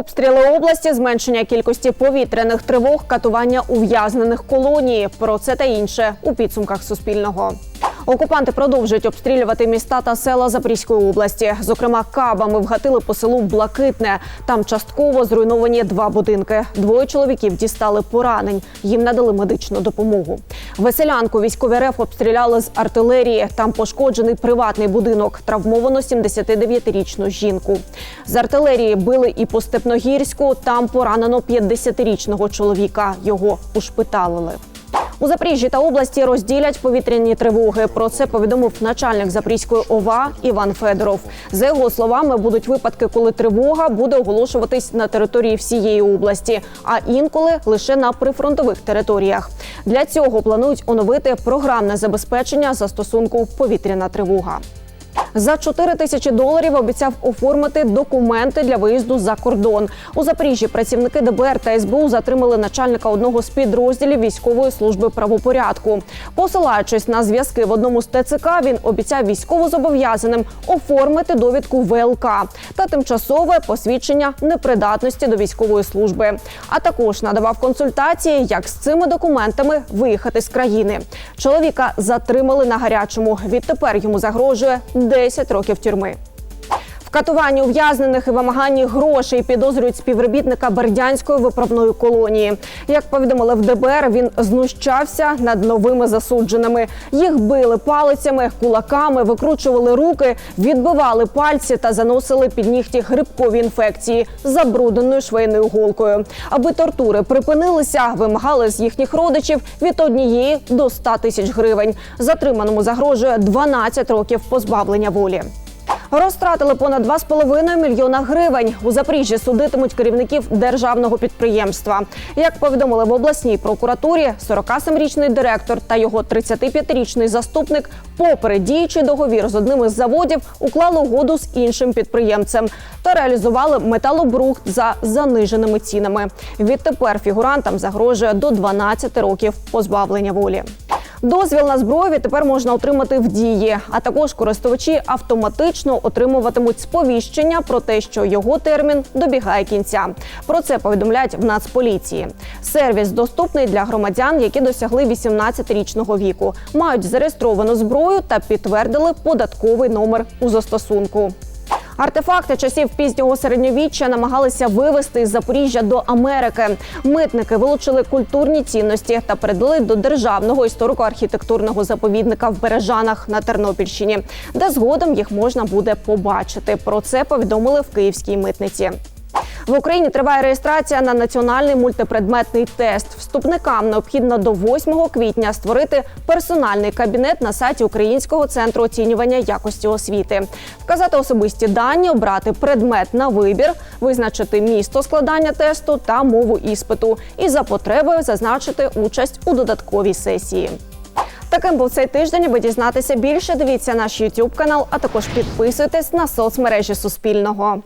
Обстріли області, зменшення кількості повітряних тривог, катування ув'язнених колонії. Про це та інше у підсумках Суспільного. Окупанти продовжують обстрілювати міста та села Запорізької області. Зокрема, кабами вгатили по селу Блакитне. Там частково зруйновані два будинки. Двоє чоловіків дістали поранень. Їм надали медичну допомогу. Веселянку військові РФ обстріляли з артилерії. Там пошкоджений приватний будинок. Травмовано 79-річну жінку. З артилерії били і по Степногірську. Там поранено 50-річного чоловіка. Його ушпиталили. У Запоріжжі та області розділять повітряні тривоги. Про це повідомив начальник Запорізької ОВА Іван Федоров. За його словами, будуть випадки, коли тривога буде оголошуватись на території всієї області, а інколи лише на прифронтових територіях. Для цього планують оновити програмне забезпечення застосунку повітряна тривога. За 4 тисячі доларів обіцяв оформити документи для виїзду за кордон. У Запоріжжі працівники ДБР та СБУ затримали начальника одного з підрозділів військової служби правопорядку. Посилаючись на зв'язки в одному з ТЦК, він обіцяв військовозобов'язаним оформити довідку ВЛК та тимчасове посвідчення непридатності до військової служби. А також надавав консультації, як з цими документами виїхати з країни. Чоловіка затримали на гарячому. Відтепер йому загрожує 10 років тюрми. В катуванні ув'язнених і вимаганні грошей підозрюють співробітника Бердянської виправної колонії. Як повідомили в ДБР, він знущався над новими засудженими. Їх били палицями, кулаками, викручували руки, відбивали пальці та заносили під нігті грибкові інфекції забрудненою швейною голкою. Аби тортури припинилися, вимагали з їхніх родичів від однієї до 100 тисяч гривень. Затриманому загрожує 12 років позбавлення волі. Розтратили понад 2,5 мільйона гривень. У Запоріжжі судитимуть керівників державного підприємства. Як повідомили в обласній прокуратурі, 47-річний директор та його 35-річний заступник, попри діючий договір з одним із заводів, уклали угоду з іншим підприємцем та реалізували металобрухт за заниженими цінами. Відтепер фігурантам загрожує до 12 років позбавлення волі. Дозвіл на зброю відтепер можна отримати в дії, а також користувачі автоматично отримуватимуть сповіщення про те, що його термін добігає кінця. Про це повідомляють в Нацполіції. Сервіс доступний для громадян, які досягли 18-річного віку, мають зареєстровану зброю та підтвердили податковий номер у застосунку. Артефакти часів пізнього середньовіччя намагалися вивезти із Запоріжжя до Америки. Митники вилучили культурні цінності та передали до державного історико-архітектурного заповідника в Бережанах на Тернопільщині, де згодом їх можна буде побачити. Про це повідомили в Київській митниці. В Україні триває реєстрація на національний мультипредметний тест. Вступникам необхідно до 8 квітня створити персональний кабінет на сайті Українського центру оцінювання якості освіти, вказати особисті дані, обрати предмет на вибір, визначити місто складання тесту та мову іспиту, і за потребою зазначити участь у додатковій сесії. Таким був цей тиждень. Аби дізнатися більше, дивіться наш YouTube канал, а також підписуйтесь на соцмережі Суспільного.